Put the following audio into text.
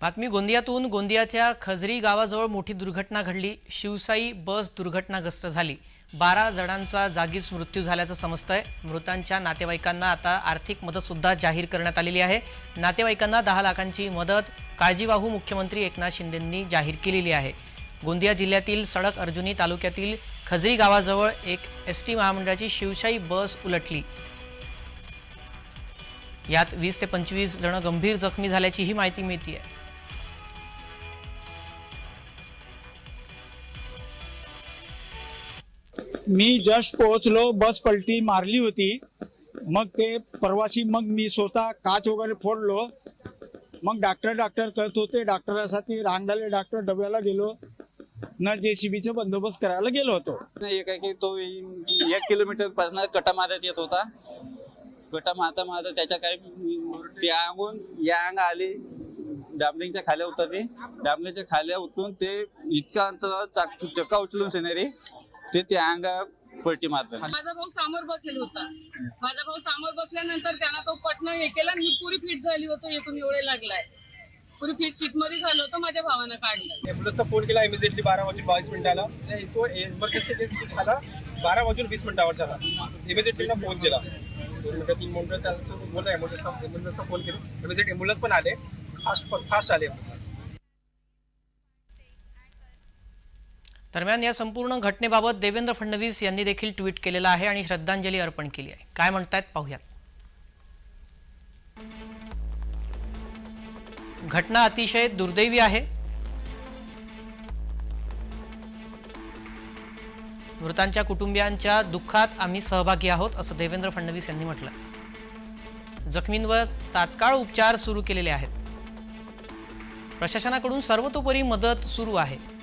बातमी गोंदियातून गोंदियाच्या खजरी गावाजवळ मोठी दुर्घटना घडली. शिवसाई बस दुर्घटनाग्रस्त झाली. बारा जणांचा जागीच मृत्यू झाल्याचं समजतंय. मृतांच्या नातेवाईकांना आता आर्थिक मदतसुद्धा जाहीर करण्यात आलेली आहे. नातेवाईकांना दहा लाखांची मदत काळजीवाहू मुख्यमंत्री एकनाथ शिंदेंनी जाहीर केलेली आहे. गोंदिया जिल्ह्यातील सडक अर्जुनी तालुक्यातील खजरी गावाजवळ एक एस टी महामंडळाची शिवशाही बस उलटली. यात वीस ते पंचवीस जण गंभीर जखमी झाल्याची ही माहिती मिळते आहे मी जस्ट पोहोचलो बस पलटी मारली होती. मग ते प्रवासी मग मी स्वतः काच वगैरे फोडलो. मग डॉक्टर डॉक्टर करत होते. डॉक्टरासाठी रांगडाले डॉक्टर डब्याला गेलो. न जेसीबीचा बंदोबस्त करायला गेलो होतो. नाही आहे की तो एक किलोमीटरपासून कटा मारत येत होता. कटा मारता मारता त्याच्या काही त्या अंगून या अंग आली. डांबलिंगच्या खाल्या उतरली. डांबलिंगच्या खाल्या उतरून ते इतका अंतर चक्का उचलून सेनेरी ते त्या अंगा पलटी मारतात. माझा भाऊ समोर बसेल होता. माझा भाऊ समोर बसल्यानंतर त्याला तो पटणं हे केलं आणि मी पुरी फिट झाली होतो येथून एवढे लागलाय. पुरी फिट सीटमध्ये झालं होतं माझ्या भावानं काढलं. ॲम्ब्युलन्सला फोन केला इमिजिएटली बारा वाजून बावीस मिनिटाला. आणि तो इमर्जन्सी केस झाला बारा वाजून वीस मिनिटावर झाला. इमिजिएटली फोन केला. दोन मिनिटं तीन मिनिटं त्याचं बोलला एमर्जन्सी ॲम्ब्युलन्सला फोन केला. इमिजिएट ॲम्ब्युलन्स पण आले. फास्ट फास्ट आले ॲम्ब्युलन्स दरम्यान या संपूर्ण घटनेबाबत देवेंद्र फडणवीस यांनी देखील ट्विट केलेलं आहे आणि श्रद्धांजली अर्पण केली आहे. काय म्हणतायत पाहूयात. घटना अतिशय दुर्दैवी आहे. मृतांच्या कुटुंबियांच्या दुःखात आम्ही सहभागी आहोत असं देवेंद्र फडणवीस यांनी म्हटलं. जखमींवर तात्काळ उपचार सुरू केलेले आहेत. प्रशासनाकडून सर्वतोपरी मदत सुरू आहे.